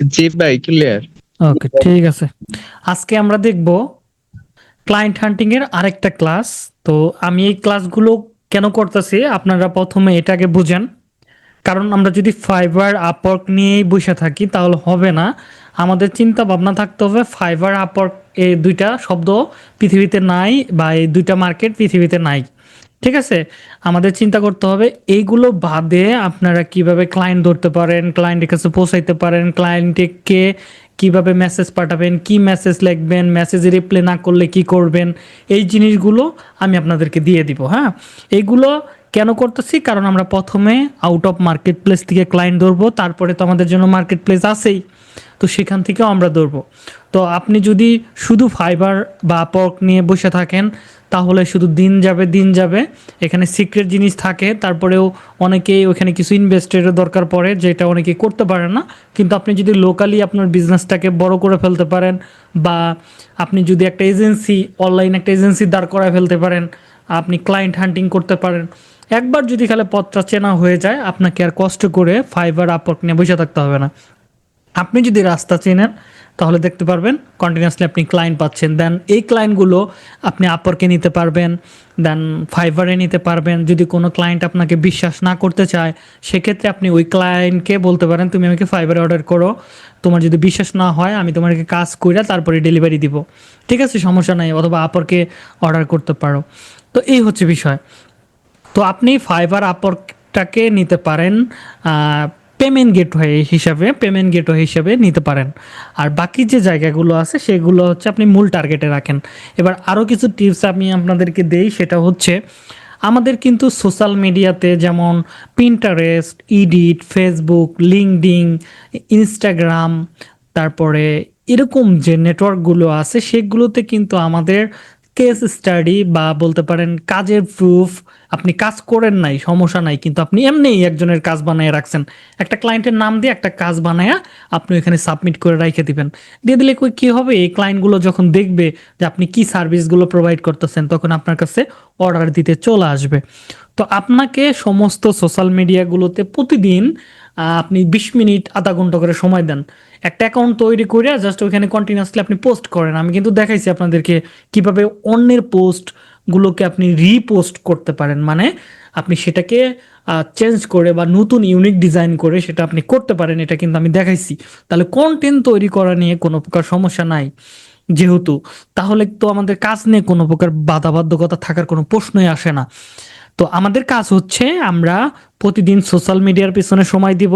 জি ভাই clear okay ঠিক আছে। আজকে আমরা দেখব ক্লায়েন্ট হান্টিং এর আরেকটা ক্লাস তো আমি এই ক্লাসগুলো কেন করতেছি? আপনারা প্রথমে এটাকে বুঝেন। কারণ আমরা যদি ফাইবার আপওয়ার্ক নিয়েই বসে থাকি, তাহলে হবে না। আমাদের চিন্তা ভাবনা থাকতে হবে ফাইবার আপওয়ার্ক এই দুইটা শব্দ পৃথিবীতে নাই বা এই দুইটা মার্কেট পৃথিবীতে নাই। ঠিক আছে? আমাদের চিন্তা করতে হবে, এইগুলো বাদে আপনারা কীভাবে ক্লায়েন্ট ধরতে পারেন ক্লায়েন্টের কাছে পৌঁছাইতে পারেন ক্লায়েন্টকে কীভাবে মেসেজ পাঠাবেন, কি মেসেজ লিখবেন মেসেজ রিপ্লাই না করলে কি করবেন, এই জিনিসগুলো আমি আপনাদেরকে দিয়ে দিব হ্যাঁ? এইগুলো কেন করতেছি? কারণ আমরা প্রথমে আউট অফ মার্কেট প্লেস থেকে ক্লায়েন্ট ধরবো, তারপরে তো আমাদের জন্য মার্কেট প্লেস আছেই, তো সেখান থেকেও আমরা ধরবো। তো আপনি যদি শুধু ফাইবার বা পর্ক নিয়ে বসে থাকেন, তাহলে শুধু দিন যাবে দিন যাবে। এখানে সিক্রেট জিনিস থাকে, তারপরেও অনেকেই ওখানে কিছু ইনভেস্টেরও দরকার পড়ে, যেটা অনেকে করতে পারে না। কিন্তু আপনি যদি লোকালি আপনার বিজনেসটাকে বড় করে ফেলতে পারেন, বা আপনি যদি একটা এজেন্সি অনলাইন একটা এজেন্সি দাঁড় করায় ফেলতে পারেন, আপনি ক্লায়েন্ট হান্টিং করতে পারেন একবার যদি খালি পথটা চেনা হয়ে যায়, আপনাকে আর কষ্ট করে ফাইবার আপওয়ার্ক নিয়ে বসে থাকতে হবে না। আপনি যদি রাস্তা চেনেন, তাহলে দেখতে পারবেন কন্টিনিউয়াসলি আপনি ক্লায়েন্ট পাচ্ছেন। দেন এই ক্লায়েন্টগুলো আপনি আপরকে নিতে পারবেন দেন ফাইবারে নিতে পারবেন। যদি কোনো ক্লায়েন্ট আপনাকে বিশ্বাস না করতে চায়, সেক্ষেত্রে আপনি ওই ক্লায়েন্টকে বলতে পারেন, তুমি আমাকে ফাইবারে অর্ডার করো। তোমার যদি বিশ্বাস না হয়, আমি তোমাকে কাজ করে তারপরে ডেলিভারি দিব। ঠিক আছে, সমস্যা নাই, অথবা আপরকে অর্ডার করতে পারো। তো এই হচ্ছে বিষয়। তো আপনি ফাইবার আপরটাকে নিতে পারেন পেমেন্ট গেটওয়ে হিসাবে পেমেন্ট গেটওয়ে হিসাবে নিতে পারেন। আর বাকি যে জায়গাগুলো আছে, সেগুলো হচ্ছে আপনি মূল টার্গেটে রাখেন। এবার আরও কিছু টিপস আমি আপনাদেরকে দেই, সেটা হচ্ছে, আমাদের কিন্তু সোশ্যাল মিডিয়াতে যেমন পিন্টারেস্ট ইডিট ফেসবুক লিঙ্কডিং ইনস্টাগ্রাম তারপরে এরকম যে নেটওয়ার্কগুলো আছে, সেগুলোতে কিন্তু আমাদের কেস স্টাডি বা বলতে পারেন কাজের প্রুফ আপনি কাজ করেন নাই, সমস্যা নাই, কিন্তু আপনি এমনিই একজনের কাজ বানিয়ে রাখছেন। একটা ক্লায়েন্টের নাম দিয়ে একটা কাজ বানায়া আপনি এখানে সাবমিট করে রেখে দিবেন। দিয়ে দিলে কি হবে? এই ক্লায়েন্টগুলো যখন দেখবে যে আপনি কি সার্ভিসগুলো প্রোভাইড করতেছেন, তখন আপনার কাছে অর্ডার দিতে চলে আসবে। তো আপনাকে সমস্ত সোশ্যাল মিডিয়াগুলোতে প্রতিদিন আপনি বিশ মিনিট, আধা ঘণ্টা করে সময় দেন। একটা অ্যাকাউন্ট তৈরি করে জাস্ট ওইখানে কন্টিনিউসলি আপনি পোস্ট করেন। আমি কিন্তু দেখাইছি আপনাদেরকে কীভাবে অন্যের পোস্ট গুলোকে আপনি রিপোস্ট করতে পারেন। মানে আপনি সেটাকে চেঞ্জ করে বা নতুন ইউনিক ডিজাইন করে সেটা আপনি করতে পারেন, এটা কিন্তু আমি দেখাইছি। তাহলে কন্টেন্ট তৈরি করা নিয়ে কোনো প্রকার সমস্যা নাই যেহেতু। তাহলে তো আমাদের কাজ নিয়ে কোনো প্রকার বাধাবাধ্যকতা থাকার কোনো প্রশ্নই আসে না। তো আমাদের কাজ হচ্ছে আমরা প্রতিদিন সোশ্যাল মিডিয়ার পিছনে সময় দিব।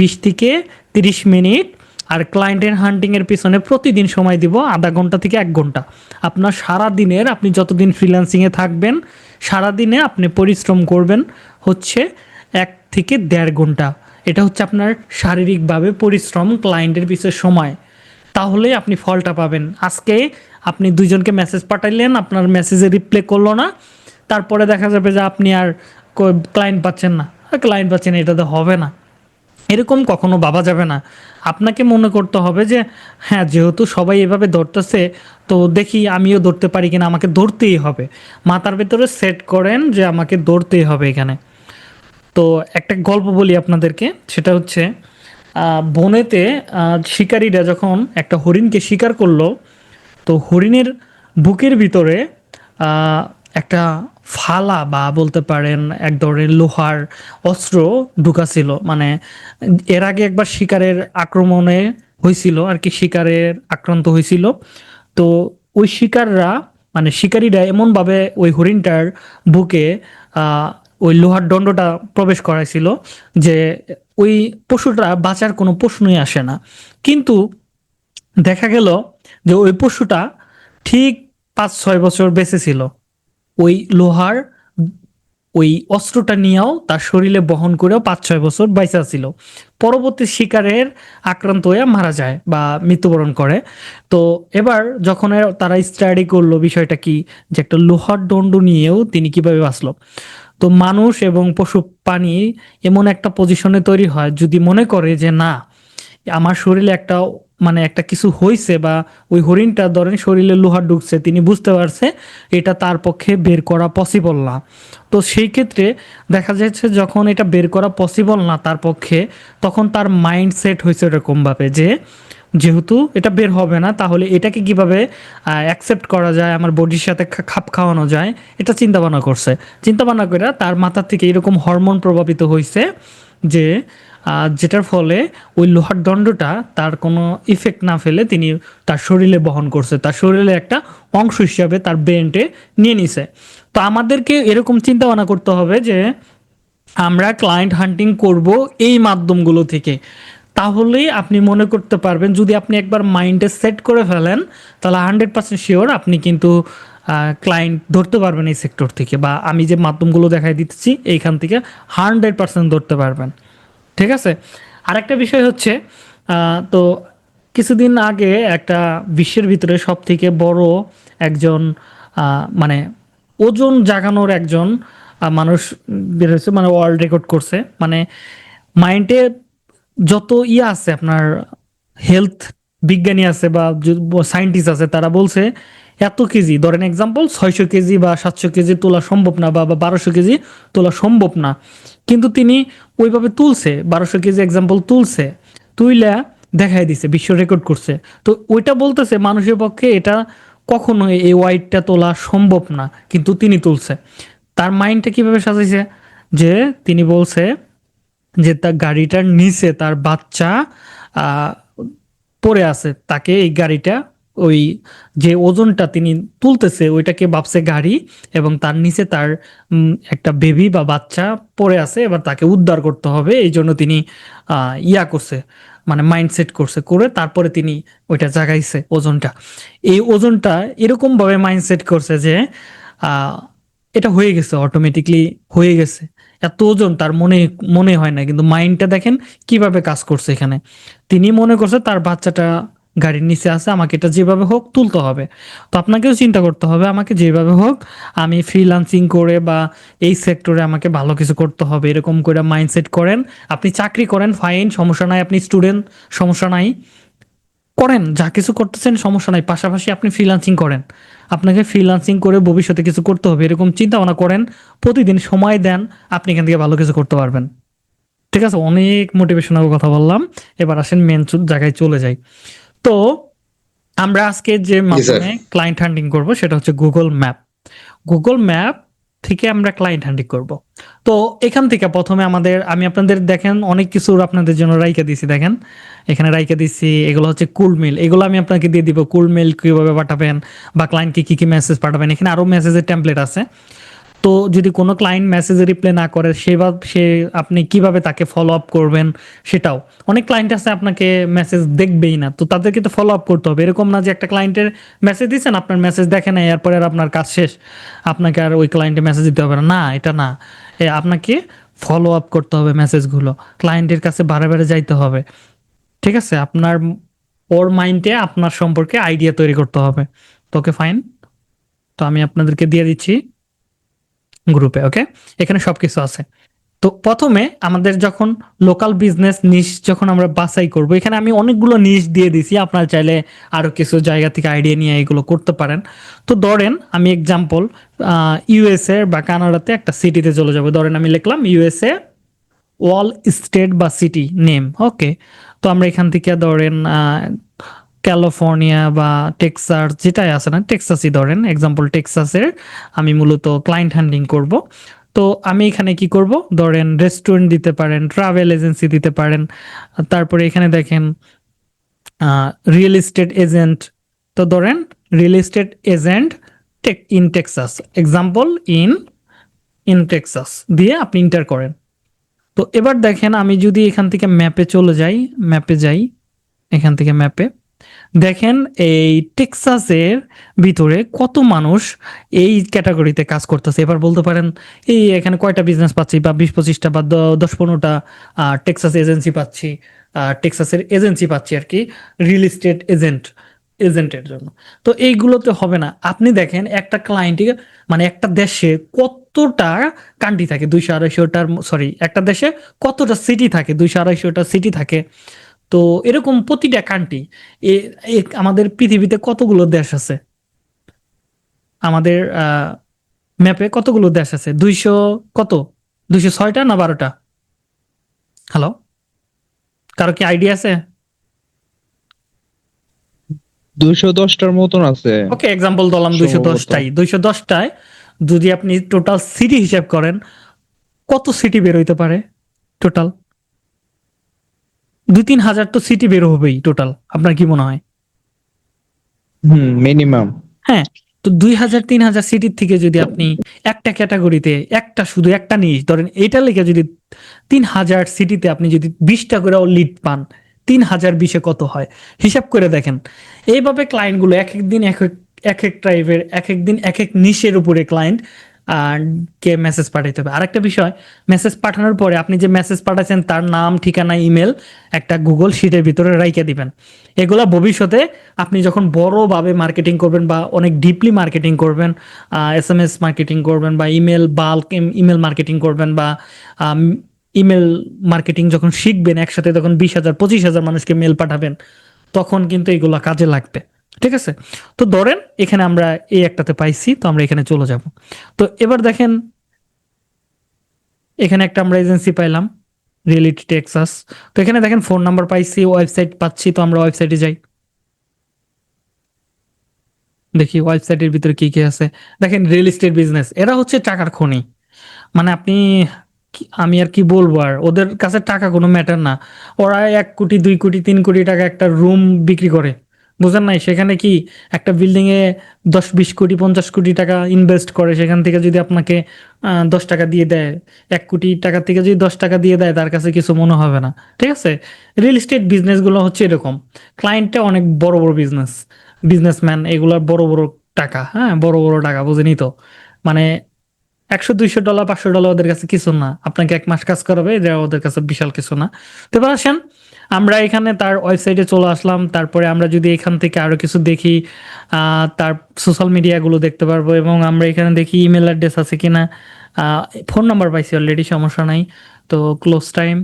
বিশ থেকে তিরিশ মিনিট আর ক্লায়েন্টের হান্টিংয়ের পিছনে প্রতিদিন সময় দিব আধা ঘণ্টা থেকে এক ঘণ্টা। আপনার সারা দিনের আপনি যতদিন ফ্রিল্যান্সিংয়ে থাকবেন সারা দিনে আপনি পরিশ্রম করবেন হচ্ছে এক থেকে দেড় ঘণ্টা। এটা হচ্ছে আপনার শারীরিকভাবে পরিশ্রম ক্লায়েন্টের পিছনে সময়। তাহলে আপনি ফলটা পাবেন। আজকে আপনি দুইজনকে মেসেজ পাঠাইলেন, আপনার মেসেজে রিপ্লাই করল না। তারপরে দেখা যাবে যে আপনি আর ক্লায়েন্ট পাচ্ছেন না। ক্লায়েন্ট পাচ্ছেন এটা তো হবে না। এরকম কখনো ভাবা যাবে না। আপনাকে মনে করতে হবে যে হ্যাঁ যেহেতু সবাই এভাবে ধরতেছে, তো দেখি আমিও ধরতে পারি কিনা, আমাকে ধরতেই হবে। মাথার ভেতরে সেট করেন যে, আমাকে ধরতেই হবে এখানে। তো একটা গল্প বলি আপনাদেরকে, সেটা হচ্ছে বনেতে শিকারীরা যখন একটা হরিণকে শিকার করল, তো হরিণের বুকের ভিতরে একটা ফালা বা বলতে পারেন এক ধরনের লোহার অস্ত্র ঢুকাছিল। মানে এর আগে একবার শিকারের আক্রমণে হয়েছিল আর কি শিকারের আক্রান্ত হয়েছিল তো ওই শিকাররা মানে শিকারীরা এমনভাবে ওই হরিণটার বুকে ওই লোহার দণ্ডটা প্রবেশ করাইছিল যে ওই পশুটা বাঁচার কোনো প্রশ্নই আসে না। কিন্তু দেখা গেল যে ওই পশুটা ঠিক পাঁচ ছয় বছর বেঁচে ছিল। ওই লোহার, ওই অস্ত্রটা নিয়েও তার শরীরে বহন করেও পাঁচ ছয় বছর বাইসা ছিল। পরবর্তী শিকারের আক্রান্ত হয়ে মারা যায় বা মৃত্যুবরণ করে। তো এবার যখন তারা স্টাডি করল বিষয়টা কি, যে একটা লোহার দণ্ড নিয়েও তিনি কীভাবে বাঁচলো। তো মানুষ এবং পশু প্রাণী এমন একটা পজিশনে তৈরি হয় যদি মনে করে যে না, আমার শরীরে একটা মানে একটা কিছু হইছে বা ওই হরিণটা ধরেন শরীরে লোহা ঢুকছে, তিনি বুঝতে পারছে এটা তার পক্ষে বের করা পসিবল না। তো সেই ক্ষেত্রে দেখা যাচ্ছে যখন এটা বের করা পসিবল না তার পক্ষে, তখন তার মাইন্ড সেট হয়েছে এরকমভাবে যে, যেহেতু এটা বের হবে না, তাহলে এটাকে কীভাবে অ্যাকসেপ্ট করা যায়, আমার বডির সাথে খাপ খাওয়ানো যায়? এটা চিন্তা ভাবনা করছে। চিন্তা ভাবনা করে তার মাথার থেকে এরকম হরমোন প্রভাবিত হয়েছে যে যেটার ফলে ওই লোহার দণ্ডটা তার কোনো ইফেক্ট না ফেলে তিনি তার শরীরে বহন করছে। তার শরীরে একটা অংশ হিসাবে তার ব্রেনটে নিয়ে নিছে। তো আমাদেরকে এরকম চিন্তা ভাবনা করতে হবে যে আমরা ক্লায়েন্ট হান্টিং করব এই মাধ্যমগুলো থেকে। তাহলেই আপনি মনে করতে পারবেন, যদি আপনি একবার মাইন্ডে সেট করে ফেলেন, তাহলে হান্ড্রেড পার্সেন্ট শিওর আপনি কিন্তু ক্লায়েন্ট ধরতে পারবেন এই সেক্টর থেকে। বা আমি যে মাধ্যমগুলো দেখাই দিতেছি, এইখান থেকে হান্ড্রেড পার্সেন্ট ধরতে পারবেন। ঠিক আছে? আরেকটা বিষয় হচ্ছে তো কিছুদিন আগে একটা বিশ্বের ভিতরে সব থেকে বড় একজন মানে ওজন জাগানোর একজন মানুষ বের হয়েছে মানে ওয়ার্ল্ড রেকর্ড করছে। মানে মাইন্ডে যত ইয়ে আছে, আপনার হেলথ বিজ্ঞানী আছে বা সায়েন্টিস্ট আছে, তারা বলছে এত কেজি, ধরেন এক্সাম্পল ছয়শো কেজি বা সাতশো কেজি তোলা সম্ভব না বা বারোশো কেজি তোলা সম্ভব না। কিন্তু তিনি ওইভাবে তুলছে, বারোশো কেজি এক্সাম্পল তুলছে, তুইলা দেখাই দিছে, বিশ্ব রেকর্ড করছে। তো ওইটা বলতেছে মানুষের পক্ষে এটা কখনো এই ওয়াইটটা তোলা সম্ভব না, কিন্তু তিনি তুলছে। তার মাইন্ডটা কীভাবে সাজাইছে? যে তিনি বলছে যে তার গাড়িটার নিচে তার বাচ্চা পড়ে আছে, তাকে এই গাড়িটা ওই যে ওজনটা তিনি তুলতেছে, ওইটাকে ভাবছে গাড়ি এবং তার নিচে তার একটা বেবি বা বাচ্চা পড়ে আছে, এবার তাকে উদ্ধার করতে হবে। এই জন্য তিনি ইয়া করছে মানে মাইন্ডসেট করছে, করে তারপরে তিনি ওইটা জাগাইছে ওজনটা। এই ওজনটা এরকম ভাবে মাইন্ডসেট করছে যে এটা হয়ে গেছে অটোমেটিকলি হয়ে গেছে। এত ওজন তার মনে মনে হয় না, কিন্তু মাইন্ডটা দেখেন কীভাবে কাজ করছে এখানে। তিনি মনে করছে তার বাচ্চাটা গাড়ির নিচে আছে, আমাকে এটা যেভাবে হোক তুলতে হবে। তো আপনাকেও চিন্তা করতে হবে, আমাকে যেভাবে হোক আমি ফ্রিলান্সিং করে বা এই সেক্টরে আমাকে ভালো কিছু করতে হবে, এরকম করে মাইন্ডসেট করেন। আপনি চাকরি করেন ফাইন সমস্যা নাই, আপনি স্টুডেন্ট সমস্যা নাই। করেন, যা কিছু করতেছেন, সমস্যা নাই, পাশাপাশি আপনি ফ্রিলান্সিং করেন। আপনাকে ফ্রিলান্সিং করে ভবিষ্যতে কিছু করতে হবে, এরকম চিন্তা ভাবনা করেন, প্রতিদিন সময় দেন, আপনি এখান থেকে ভালো কিছু করতে পারবেন। ঠিক আছে, অনেক মোটিভেশনাল কথা বললাম, এবার আসেন মেন জায়গায় চলে যাই। তো আমরা আজকে যে মাধ্যমে ক্লায়েন্ট হান্টিং করব সেটা হচ্ছে গুগল ম্যাপ গুগল ম্যাপ থেকে আমরা ক্লায়েন্ট হান্টিং করব। তো এখান থেকে প্রথমে আমাদের আমি আপনাদের দেখেন অনেক কিছু আপনাদের জন্য রাইকা দিছি দেখেন। এখানে রাইকা দিছি এগুলো হচ্ছে কুল মেল এগুলো আমি আপনাকে দিয়ে দিব কুল মেল কীভাবে পাঠাবেন বা ক্লায়েন্টকে কি কি মেসেজ পাঠাবেন। এখানে আরও মেসেজের টেমপ্লেট আছে। তো যদি কোনো ক্লায়েন্ট মেসেজে রিপ্লাই না করে সেবা সে আপনি কীভাবে তাকে ফলো আপ করবেন সেটাও। অনেক ক্লায়েন্ট আছে আপনাকে মেসেজ দেখবেই না, তো তাদেরকে তো ফলো আপ করতে হবে। এরকম না যে একটা ক্লায়েন্টের মেসেজ দিচ্ছেন আপনার মেসেজ দেখে না এরপরে আর আপনার কাজ শেষ। আপনাকে আর ওই ক্লায়েন্টে মেসেজ দিতে হবে না। এটা না। আপনাকে ফলো আপ করতে হবে মেসেজগুলো ক্লায়েন্টের কাছে বারে বারে যাইতে হবে। ঠিক আছে? আপনার, ওর মাইন্ডে আপনার সম্পর্কে আইডিয়া তৈরি করতে হবে। তো ওকে ফাইন তো আমি আপনাদেরকে দিয়ে দিচ্ছি। গ্রুপে ওকে এখানে সবকিছু আছে। তো প্রথমে আমাদের যখন লোকাল বিজনেস নিশ যখন আমরা বাছাই করব, এখানে আমি অনেকগুলো নিশ দিয়ে দিছি, আপনারা চাইলে আরও কিছু জায়গা থেকে আইডিয়া নিয়ে এগুলো করতে পারেন। তো ধরেন আমি এক্সাম্পল ইউএসএ বা কানাডাতে একটা সিটিতে চলে যাব। ধরেন আমি লিখলাম ইউএসএ ওয়াল স্টেট বা সিটি নেম ওকে তো আমরা এখান থেকে ধরেন ক্যালিফোর্নিয়া বা টেক্সাস যেটাই আছে না, টেক্সাসই ধরেন এক্সাম্পল টেক্সাসের আমি মূলত ক্লায়েন্ট হ্যান্ডলিং করব। তো আমি এখানে কি করব? ধরেন রেস্টুরেন্ট দিতে পারেন ট্রাভেল এজেন্সি দিতে পারেন, তারপরে এখানে দেখেন রিয়েল এস্টেট এজেন্ট তো ধরেন real estate agent take in Texas example in in Texas দিয়ে আপনি ইন্টার করেন। তো এবার দেখেন আমি যদি এখান থেকে ম্যাপে চলে যাই ম্যাপে যাই, এখান থেকে ম্যাপে দেখেন এই টেক্সাসের ভিতরে কত মানুষ এই ক্যাটাগরিতে কাজ করতেছে। এবার বলতে পারেন, এই এখানে কয়টা বিজনেস পাচ্ছি? বা বিশ পঁচিশটা বা দশ পনেরোটা টেক্সাস এজেন্সি পাচ্ছি টেক্সাসের এজেন্সি পাচ্ছি আর কি রিয়েল এস্টেট এজেন্ট এজেন্টের জন্য। তো এইগুলোতে হবে না। আপনি দেখেন একটা ক্লায়েন্টে মানে একটা দেশে কতটা কান্ট্রি থাকে? দুইশো আড়াইশোটার সরি একটা দেশে কতটা সিটি থাকে? দুইশো আড়াইশোটা সিটি থাকে। তো এরকম প্রতিটা কান্ট্রি আমাদের পৃথিবীতে কতগুলো দেশ আছে? আমাদের ম্যাপে কতগুলো দেশ আছে? দুইশো কত? দুইশো ছয়টা না বারোটা? হ্যালো কারও কি আইডিয়া আছে? দুইশো দশটার মতন আছে। ওকে এক্সাম্পল দিলাম দুইশো দশটাই। দুইশো দশটায় যদি আপনি টোটাল সিটি হিসাব করেন কত সিটি বের হইতে পারে টোটাল দুই তিন হাজার তো সিটি বের হবেই টোটাল আপনার কি মনে হয়? হুম মিনিমাম হ্যাঁ তো দুই হাজার তিন হাজার সিটির থেকে যদি আপনি একটা ক্যাটাগরিতে একটা শুধু একটা নিয়ে ধরেন এটা লেগে যদি তিন হাজার সিটিতে আপনি যদি বিশটা করে লিড পান তিন হাজার বিশে কত হয়? হিসাব করে দেখেন। এইভাবে ক্লায়েন্টগুলো এক এক দিন এক এক এক এক টাইপের এক এক দিন এক এক নিশের উপরে ক্লায়েন্ট কে মেসেজ পাঠাইতে হবে। আরেকটা বিষয় মেসেজ পাঠানোর পরে আপনি যে মেসেজ পাঠাচ্ছেন তার নাম, ঠিকানা ইমেল একটা গুগল শিটের ভিতরে রাইকে দিবেন। এগুলা ভবিষ্যতে আপনি যখন বড়ভাবে মার্কেটিং করবেন বা অনেক ডিপলি মার্কেটিং করবেন এস এম এস মার্কেটিং করবেন বা ইমেল বাল্ক ইমেল মার্কেটিং করবেন বা ইমেল মার্কেটিং যখন শিখবেন একসাথে তখন বিশ হাজার, পঁচিশ হাজার মানুষকে মেল পাঠাবেন, তখন কিন্তু এগুলো কাজে লাগবে। ঠিক আছে? তো ধরেন এখানে আমরা এই একটাতে পাইছি, তো আমরা এখানে চলে যাব। তো এবার দেখেন, এখানে একটা আমরা এজেন্সি পাইলাম রিয়েলিটি টেক্সাস তো এখানে দেখেন ফোন নাম্বার পাইছি ওয়েবসাইট পাচ্ছি, তো আমরা ওয়েবসাইটে যাই। দেখি ওয়েবসাইটের ভিতরে কি কি আছে। দেখেন রিয়েল এস্টেট বিজনেস এরা হচ্ছে টাকার খনি। মানে আপনি আমি আর কি বলব আর, ওদের কাছে টাকা কোনো ম্যাটার না। ওরা এক কোটি, দুই কোটি, তিন কোটি টাকা একটা রুম বিক্রি করে। বুঝেন নাই, সেখানে কি একটা বিল্ডিং এ দশ, বিশ কোটি, পঞ্চাশ কোটি টাকা ইনভেস্ট করে, সেখান থেকে যদি আপনাকে দশ টাকা দিয়ে দেয়, এক কোটি টাকা থেকে যদি দশ টাকা দিয়ে দেয়, তার কাছে কিছু মনে হবে না, ঠিক আছে? রিয়েল এস্টেট বিজনেসগুলো হচ্ছে এরকম ক্লায়েন্টটা অনেক বড় বড় বিজনেস বিজনেসম্যান এগুলোর বড় বড় টাকা হ্যাঁ? বড় বড় টাকা বুঝেনি তো। মানে একশো, দুইশো ডলার পাঁচশো ডলার ওদের কাছে কিছু না, আপনাকে এক মাস কাজ করাবে এটা ওদের কাছে বিশাল কিছু না। তো আসেন আমরা এখানে তার ওয়েবসাইটে চলে আসলাম। তারপরে আমরা যদি এখান থেকে আরও কিছু দেখি তার সোশ্যাল মিডিয়াগুলো দেখতে পারব এবং আমরা এখানে দেখি ইমেল অ্যাড্রেস আছে কিনা। ফোন নাম্বার পাইছি অলরেডি সমস্যা নাই। তো ক্লোজ টাইম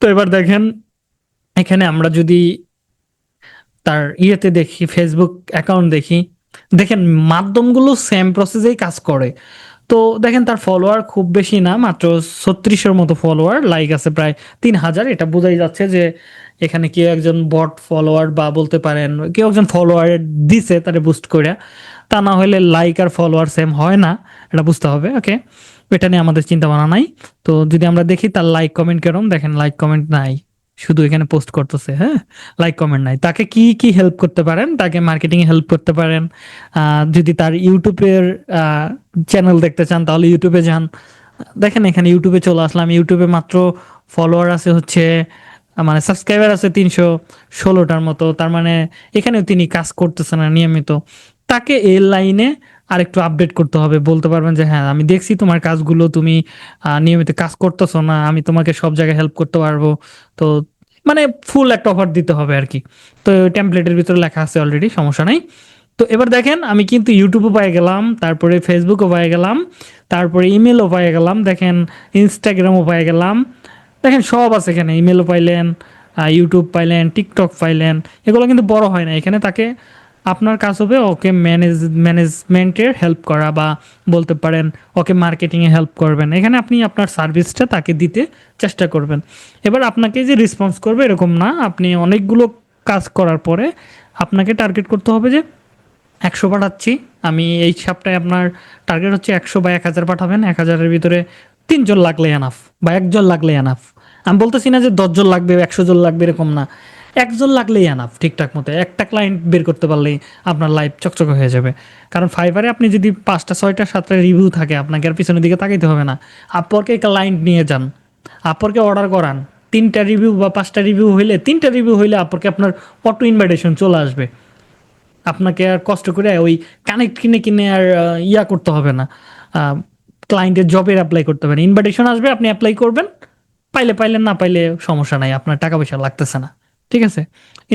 তো এবার দেখেন, এখানে আমরা যদি তার ইয়েতে দেখি ফেসবুক অ্যাকাউন্ট দেখি, দেখেন মাধ্যমগুলো সেম প্রসেসেই কাজ করে। তো দেখেন তার ফলোয়ার খুব বেশি না, মাত্র ছত্রিশের মতো ফলোয়ার লাইক আছে প্রায় তিন হাজার এটা বোঝাই যাচ্ছে যে এখানে কেউ একজন বট ফলোয়ার বা বলতে পারেন, কেউ একজন ফলোয়ার দিছে তারে বুস্ট করে তা না হলে লাইক আর ফলোয়ার সেম হয় না, এটা বুঝতে হবে ওকে এটা নিয়ে আমাদের চিন্তা ভাবনা নাই। তো যদি আমরা দেখি তার লাইক কমেন্ট কেরম দেখেন লাইক কমেন্ট নাই। শুধু এখানে পোস্ট করতেছে হ্যাঁ? লাইক কমেন্ট নাই। তাকে কি কি হেল্প করতে পারেন? তাকে মার্কেটিং এ হেল্প করতে পারেন। যদি তার ইউটিউবের চ্যানেল দেখতে চান, তাহলে ইউটিউবে যান। দেখেন এখানে ইউটিউবে চলে আসলাম। ইউটিউবে মাত্র ফলোয়ার আছে হচ্ছে মানে সাবস্ক্রাইবার আছে তিনশো ষোলোটার মতো। তার মানে এখানেও তিনি কাজ করতেছেন না নিয়মিত। তাকে এই লাইনে আরেকটু আপডেট করতে হবে। বলতে পারবেন যে হ্যাঁ আমি দেখছি তোমার কাজগুলো, তুমি নিয়মিত কাজ করতেছো না, আমি তোমাকে সব জায়গায় হেল্প করতে পারব। তো মানে ফুল একটা অফার দিতে হবে আর কি তো টেমপ্লেটের ভিতরে লেখা আছে অলরেডি সমস্যা নাই। তো এবার দেখেন, আমি কিন্তু ইউটিউবও পাই গেলাম, তারপরে ফেসবুকও পাই গেলাম, তারপরে ইমেলও পাই গেলাম, দেখেন ইনস্টাগ্রামও পাই গেলাম। দেখেন সব আছে এখানে ইমেলও পাইলেন ইউটিউব পাইলেন টিকটক পাইলেন, এগুলো কিন্তু বড় হয় না। এখানে তাকে আপনার কাজ হবে ওকে ম্যানেজ, ম্যানেজমেন্টের হেল্প করা বা বলতে পারেন ওকে মার্কেটিংয়ে হেল্প করবেন। এখানে আপনি আপনার সার্ভিসটা তাকে দিতে চেষ্টা করবেন। এবার আপনাকে যে রেসপন্স করবে এরকম না, আপনি অনেকগুলো কাজ করার পরে আপনাকে টার্গেট করতে হবে যে একশো পাঠাচ্ছি, আমি এই সপ্তাহে আপনার টার্গেট হচ্ছে একশো বা এক হাজার পাঠাবেন, এক হাজারের ভিতরে তিনজন লাগলে এনাফ বা একজন লাগলে এনাফ আমি বলতেছি না যে দশজন লাগবে, একশো জন লাগবে, এরকম না। একজন লাগলেই এনাফ ঠিকঠাক মতো। একটা ক্লায়েন্ট বের করতে পারলেই আপনার লাইফ চকচকে হয়ে যাবে। কারণ ফাইবারে আপনি যদি পাঁচটা, ছয়টা, সাতটা রিভিউ থাকে, আপনাকে আর পিছনের দিকে তাকাইতে হবে না। আপরকে ক্লায়েন্ট নিয়ে যান। আপরকে অর্ডার করান। তিনটা রিভিউ বা পাঁচটা রিভিউ হইলে, তিনটা রিভিউ হইলে আপরকে আপনার অটো ইনভাইটেশন চলে আসবে। আপনাকে আর কষ্ট করে ওই কানেক্ট কিনে কিনে আর ইয়া করতে হবে না। ক্লায়েন্টের জবের অ্যাপ্লাই করতে হবে না। ইনভাইটেশন আসবে, আপনি অ্যাপ্লাই করবেন। পাইলে পাইলে না পাইলে সমস্যা নাই, আপনার টাকা পয়সা লাগতেছে না। ঠিক আছে?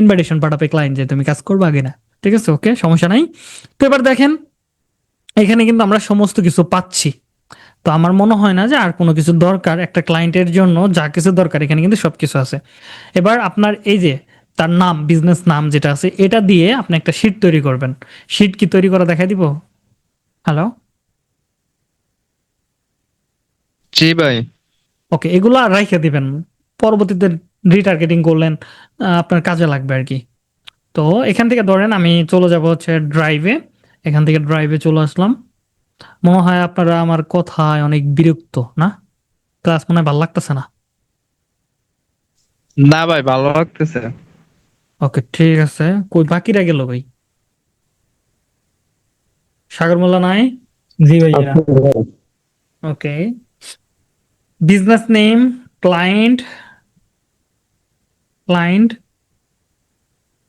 ইনভাইটেশন পাঠাবে ক্লায়েন্ট যে তুমি কাজ করবে আগে না। ঠিক আছে? ওকে সমস্যা নাই। তো এবার দেখেন এখানে কিন্তু আমরা সমস্ত কিছু পাচ্ছি। তো আমার মনে হয় না যে আর কোনো কিছু দরকার একটা ক্লায়েন্টের জন্য যা কিছু দরকার এখানে কিন্তু সবকিছু আছে। এবার আপনার এই যে তার নাম বিজনেস নাম যেটা আছে এটা দিয়ে আপনি একটা শিট তৈরি করবেন। শিট কি তৈরি করা দেখাই দিব? হ্যালো জি ভাই। ওকে এগুলা আর রাইখে দিবেন। পরবর্তীতে রিটার্গেটিং করলেন আপনার কাজে লাগবে আর কি। তো এখান থেকে ধরেন আমি চলে যাব হচ্ছে ড্রাইভে এখান থেকে ড্রাইভে চলে আসলাম। মনে হয় আপনারা আমার কথায় অনেক বিরক্ত না? ক্লাস মনে হয় ভালো লাগতেছে না? না ভাই ভালো লাগতেছে। ওকে ঠিক আছে। কই বাকিরা গেল ভাই? সাগর মোল্লা নাই? জি ভাইয়া। Okay business name client client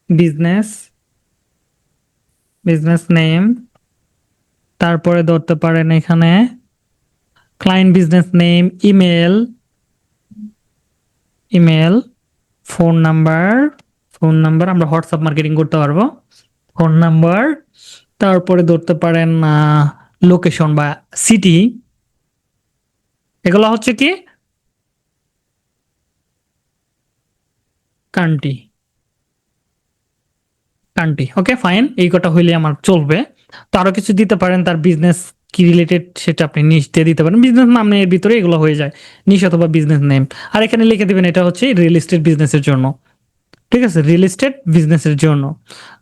business business name তারপরে ধরতে পারেন এখানে client business name email email phone number phone number আমরা হোয়াটসঅ্যাপ মার্কেটিং করতে পারব ফোন নাম্বার তারপরে ধরতে পারেন লোকেশন বা সিটি এগুলো হচ্ছে কি? কান্টি কান্টি ওকে ফাইন এই কটা হইলে আমার চলবে। তো আরও কিছু দিতে পারেন, তার বিজনেস কি রিলেটেড সেটা আপনি নিচ দিয়ে দিতে পারেন। বিজনেস নাম এর ভিতরে এগুলো হয়ে যায় নিশ অথবা বিজনেস নেম আর এখানে লিখে দিবেন, এটা হচ্ছে রিয়েল এস্টেট বিজনেসের জন্য। ঠিক আছে রিয়েল এস্টেট বিজনেসের জন্য।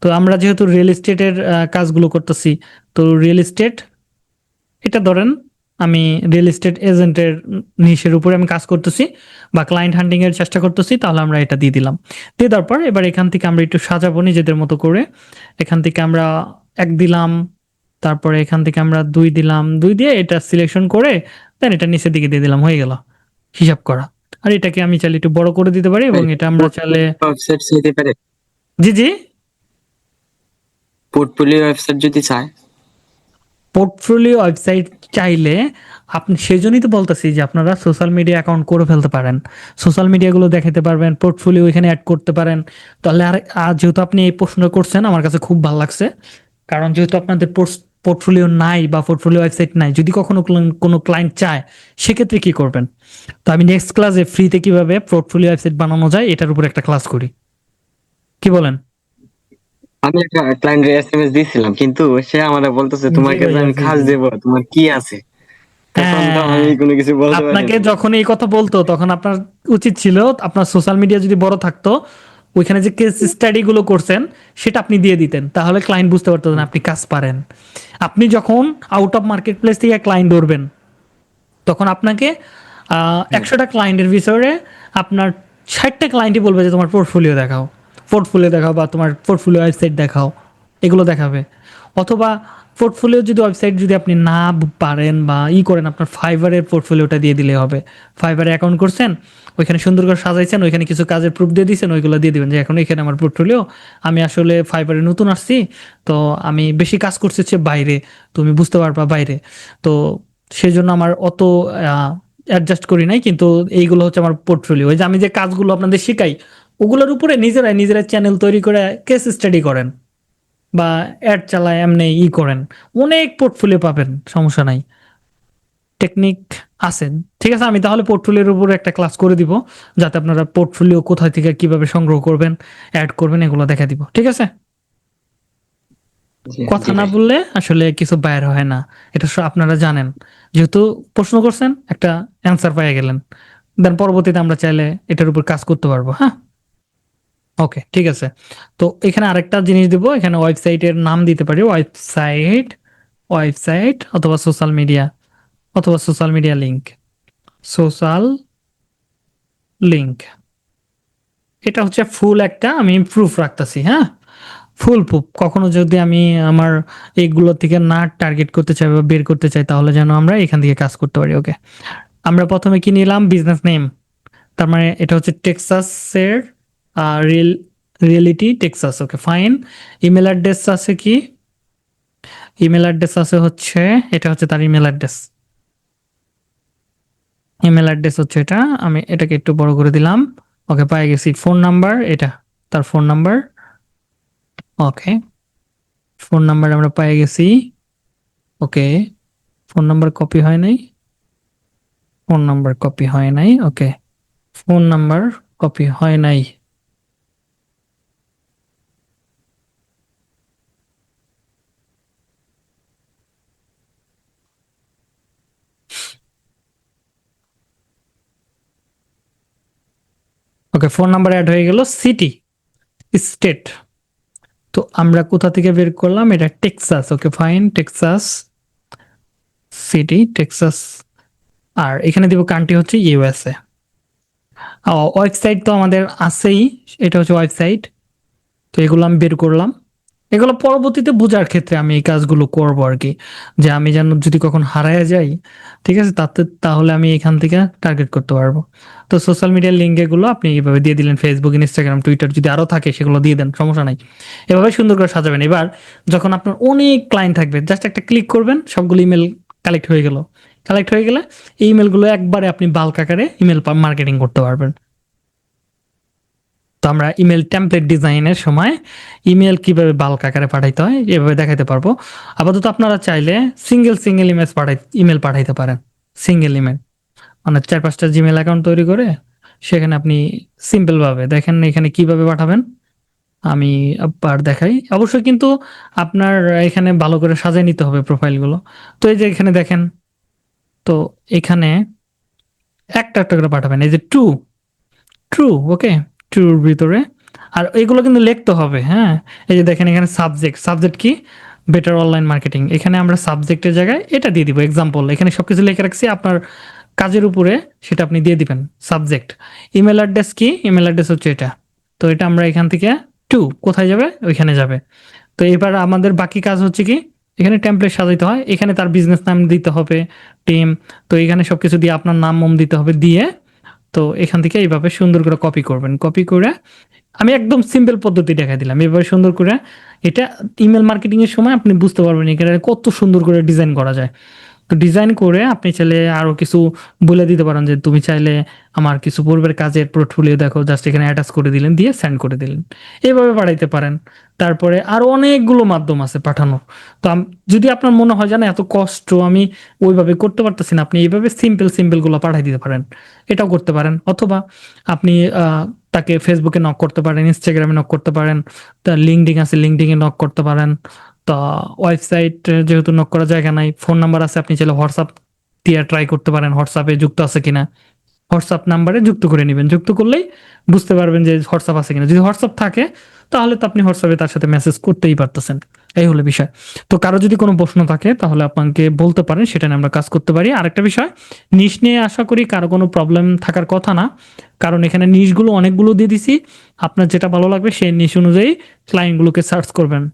তো আমরা যেহেতু রিয়েল এস্টেটের কাজগুলো করতেছি, তো রিয়েল এস্টেট এটা ধরেন আমি রিয়েল এস্টেট এজেন্টের নিশের উপরে আমি কাজ করতেছি বা ক্লায়েন্ট হান্টিং এর চেষ্টা করতেছি তাহলে আমরা এটা দিয়ে দিলাম। দিয়ে দেওয়ার পর এবার এখান থেকে আমরা একটু সাজাবো নিজেদের মতো করে। এখান থেকে আমরা এক দিলাম তারপরে এখান থেকে আমরা দুই দিলাম দুই দিয়ে এটা সিলেকশন করে দেন এটা নিচের দিকে দিয়ে দিলাম হয়ে গেল। হিসাব করা। আর এটাকে আমি চাইলে একটু বড় করে দিতে পারি এবং এটা আমরা চাইলে ওয়েবসাইট পারে? জি জি। পোর্টফোলিও ওয়েবসাইট যদি চায়? পোর্টফোলিও ওয়েবসাইট চাইলে আপনি সেই জন্যই তো বলতেছি যে আপনারা সোশ্যাল মিডিয়া অ্যাকাউন্ট করে ফেলতে পারেন। সোশ্যাল মিডিয়াগুলো দেখাতে পারবেন পোর্টফোলিও এখানে অ্যাড করতে পারেন। তাহলে আর যেহেতু আপনি এই প্রশ্ন করছেন, আমার কাছে খুব ভালো লাগছে। কারণ যেহেতু আপনাদের পোর্টফোলিও নাই বা পোর্টফোলিও ওয়েবসাইট নাই, যদি কখনো কোনো ক্লায়েন্ট চায়, সেক্ষেত্রে কি করবেন? তো আমি নেক্সট ক্লাসে ফ্রিতে কীভাবে পোর্টফোলিও ওয়েবসাইট বানানো যায়, এটার উপর একটা ক্লাস করি। কি বলেন? আমি একটা ক্লায়েন্টের এসএমএস দিয়েছিলাম কিন্তু সে আমাদের বলতেছে তোমাকে আমি কাজ দেব তোমার কি আছে? হ্যাঁ। আপনাকে যখন এই কথা বলতো তখন আপনার উচিত ছিল আপনার সোশ্যাল মিডিয়া যদি বড় থাকতো ওইখানে যে কেস স্টাডি গুলো করছেন সেটা আপনি দিয়ে দিতেন। তাহলে ক্লায়েন্ট বুঝতে পারতো না আপনি কাজ পারেন। আপনি যখন আউট অফ মার্কেট প্লেস থেকে ক্লায়েন্ট ধরবেন তখন আপনাকে একশোটা ক্লায়েন্টের বিষয়ে আপনার ষাটটা ক্লায়েন্টই বলবে যে তোমার পোর্টফোলিও দেখাও। পোর্টফোলিও দেখাও বা তোমার পোর্টফোলিও ওয়েবসাইট দেখাও, এগুলো দেখাবে। অথবা পোর্টফোলিও যদি ওয়েবসাইট যদি আপনি না পারেন বা ই করেন, আপনার ফাইবারের পোর্টফোলিওটা দিয়ে দিলে হবে। ফাইবারে অ্যাকাউন্ট করছেন, ওইখানে সুন্দর করে সাজাইছেন, ওইখানে কিছু কাজের প্রুফ দিয়ে দিয়েছেন ওইগুলো দিয়ে দিবেন যে এখন এখানে আমার পোর্টফোলিও আমি আসলে ফাইবারে নতুন আসছি, তো আমি বেশি কাজ করছি হচ্ছে বাইরে তুমি বুঝতে পারবা বাইরে। তো সেই জন্য আমার অত অ্যাডজাস্ট করি নাই, কিন্তু এইগুলো হচ্ছে আমার পোর্টফোলিও ওই যে আমি যে কাজগুলো আপনাদের শেখাই ওগুলোর উপরে নিজেরাই নিজেরা চ্যানেল তৈরি করে কেস স্টাডি করেন বা অ্যাড চালায় এমনি ই করেন। অনেক পোর্টফোলিও পাবেন সমস্যা নাই। টেকনিক আছে। ঠিক আছে আমি তাহলে পোর্টফোলিওর উপরে একটা ক্লাস করে দিব যাতে আপনারা পোর্টফোলিও কোথায় থেকে কীভাবে সংগ্রহ করবেন অ্যাড করবেন এগুলো দেখা দিব। ঠিক আছে? কথা না বললে আসলে কিছু বাইর হয় না। এটা আপনারা জানেন। যেহেতু প্রশ্ন করছেন একটা অ্যান্সার পেয়ে গেলেন। দেন পরবর্তীতে আমরা চাইলে এটার উপর কাজ করতে পারব হ্যাঁ? ওকে ঠিক আছে। তো এখানে আরেকটা জিনিস দিব, এখানে ওয়েবসাইটের নাম দিতে পারি, ওয়েবসাইট ওয়েবসাইট অথবা সোশ্যাল মিডিয়া অথবা social media link social link এটা হচ্ছে ফুল একটা, আমি প্রুফ রাখতেছি হ্যাঁ? ফুল প্রুফ কখনো যদি আমি আমার এইগুলো থেকে না টার্গেট করতে চাই বা বের করতে চাই, তাহলে যেন আমরা এখান থেকে কাজ করতে পারি ওকে আমরা প্রথমে কি নিলাম? বিজনেস নেম তার মানে এটা হচ্ছে টেক্সাসের real reality Texas okay fine email address আছে কি? ইমেল অ্যাড্রেস আছে হচ্ছে, এটা হচ্ছে তার ইমেল অ্যাড্রেস ইমেল অ্যাড্রেস হচ্ছে এটা, আমি এটাকে একটু বড় করে দিলাম। ওকে পাই গেছি। ফোন নাম্বার এটা তার phone number okay phone number আমরা পেয়ে গেছি। ওকে ফোন নাম্বার কপি হয় নাই। ফোন নাম্বার কপি হয় নাই ওকে ফোন নাম্বার কপি হয় নাই। ওকে ফোন নাম্বার অ্যাড হয়ে গেল সিটি স্টেট তো আমরা কোথা থেকে বের করলাম? এটা Texas okay fine Texas city Texas আর এখানে দিব কান্ট্রি হচ্ছে ইউএসএ ওয়েবসাইট তো আমাদের আছেই, এটা হচ্ছে ওয়েবসাইট তো এগুলো আমি বের করলাম। এগুলো পরবর্তীতে বোঝার ক্ষেত্রে আমি এই কাজগুলো করব আর কি। যে আমি যেন যদি কখন হারায় যাই, ঠিক আছে? তাতে, তাহলে আমি এখান থেকে টার্গেট করতে পারব। তো সোশ্যাল মিডিয়ার লিঙ্ক এগুলো আপনি এইভাবে দিয়ে দিলেন ফেসবুক ইনস্টাগ্রাম টুইটার যদি আরও থাকে, সেগুলো দিয়ে দেন, সমস্যা নাই। এভাবে সুন্দর করে সাজাবেন। এবার যখন আপনার অনেক ক্লায়েন্ট থাকবে জাস্ট একটা ক্লিক করবেন, সবগুলো ইমেল কালেক্ট হয়ে গেল। কালেক্ট হয়ে গেলে এই ইমেলগুলো একবারে আপনি বাল্ক আকারে ইমেল মার্কেটিং করতে পারবেন। তো আমরা ইমেল টেমপ্লেট ডিজাইনের সময় ইমেল কীভাবে বাল্ক আকারে পাঠাইতে হয়, এভাবে দেখাতে পারব। আপাতত আপনারা চাইলে সিঙ্গেল সিঙ্গেল ইমেজ পাঠাই ইমেল পাঠাইতে পারেন। সিঙ্গেল ইমেল মানে চার পাঁচটা জিমেল অ্যাকাউন্ট তৈরি করে সেখানে আপনি সিম্পলভাবে দেখেন এখানে কীভাবে পাঠাবেন। আমি আবার দেখাই। অবশ্যই কিন্তু আপনার এখানে ভালো করে সাজিয়ে নিতে হবে প্রোফাইলগুলো তো এই যে এখানে দেখেন, তো এখানে একটা একটা করে পাঠাবেন। এই যে টু ট্রু ওকে ট্রুর ভিতরে। আর এগুলো কিন্তু লিখতে হবে হ্যাঁ? এই যে দেখেন এখানে সাবজেক্ট সাবজেক্ট কি? বেটার অনলাইন মার্কেটিং এখানে আমরা সাবজেক্টের জায়গায় এটা দিয়ে দিব। এক্সাম্পল এখানে সবকিছু লিখে রাখছি। আপনার কাজের উপরে সেটা আপনি দিয়ে দিবেন সাবজেক্ট ইমেল অ্যাড্রেস কি? ইমেল অ্যাড্রেস হচ্ছে এটা। তো এটা আমরা এখান থেকে টু কোথায় যাবে? ওইখানে যাবে। তো এবার আমাদের বাকি কাজ হচ্ছে কি? এখানে টেমপ্লেট সাজাইতে হয়। এখানে তার বিজনেস নাম দিতে হবে টিম তো এখানে সবকিছু দিয়ে আপনার নাম মম দিতে হবে, দিয়ে তো এখান থেকে এইভাবে সুন্দর করে কপি করবেন। কপি করে আমি একদম সিম্পল পদ্ধতি দেখাই দিলাম। এভাবে সুন্দর করে এটা ইমেল মার্কেটিং এর সময় আপনি বুঝতে পারবেন এখানে কত সুন্দর করে ডিজাইন করা যায়। ডিজাইন করে আপনি চাইলে আরও কিছু বলে দিতে পারেন যে তুমি চাইলে আমার কিছু পূর্বের কাজের পোর্টফোলিও দেখো জাস্ট এখানে অ্যাটাচ করে দিলেন, দিয়ে সেন্ড করে দিলেন। এইভাবে পাঠাইতে পারেন। তারপরে আরও অনেকগুলো মাধ্যম আছে পাঠানোর তো যদি আপনার মনে হয় জানা এত কষ্ট, আমি ওইভাবে করতে পারতেছি না, আপনি এইভাবে সিম্পল সিম্পলগুলো পাঠাই দিতে পারেন। এটাও করতে পারেন। অথবা আপনি তাকে ফেসবুকে নক করতে পারেন ইনস্টাগ্রামে নক করতে পারেন, তার লিঙ্কডিং আছে লিঙ্কডিংয়ে নক করতে পারেন। তা ওয়েবসাইট যেহেতু নক করার জায়গা নাই ফোন নাম্বার আছে, আপনি চাইলে হোয়াটসঅ্যাপ দিয়ে ট্রাই করতে পারেন হোয়াটসঅ্যাপে যুক্ত আছে কিনা। হোয়াটসঅ্যাপ নাম্বারে যুক্ত করে নেবেন। যুক্ত করলেই বুঝতে পারবেন যে হোয়াটসঅ্যাপ আছে কিনা। যদি হোয়াটসঅ্যাপ থাকে, তাহলে তো আপনি হোয়াটসঅ্যাপে তার সাথে মেসেজ করতেই পারতেছেন। এই হলো বিষয়। তো কারও যদি কোনো প্রশ্ন থাকে, তাহলে আপনাকে বলতে পারেন, সেটা নিয়ে আমরা কাজ করতে পারি। আরেকটা বিষয় নিশ নিয়ে আশা করি কারও কোনো প্রবলেম থাকার কথা না। কারণ এখানে নিশগুলো অনেকগুলো দিয়ে দিছি। আপনার যেটা ভালো লাগবে, সেই নিশ অনুযায়ী ক্লায়েন্টগুলোকে সার্চ করবেন।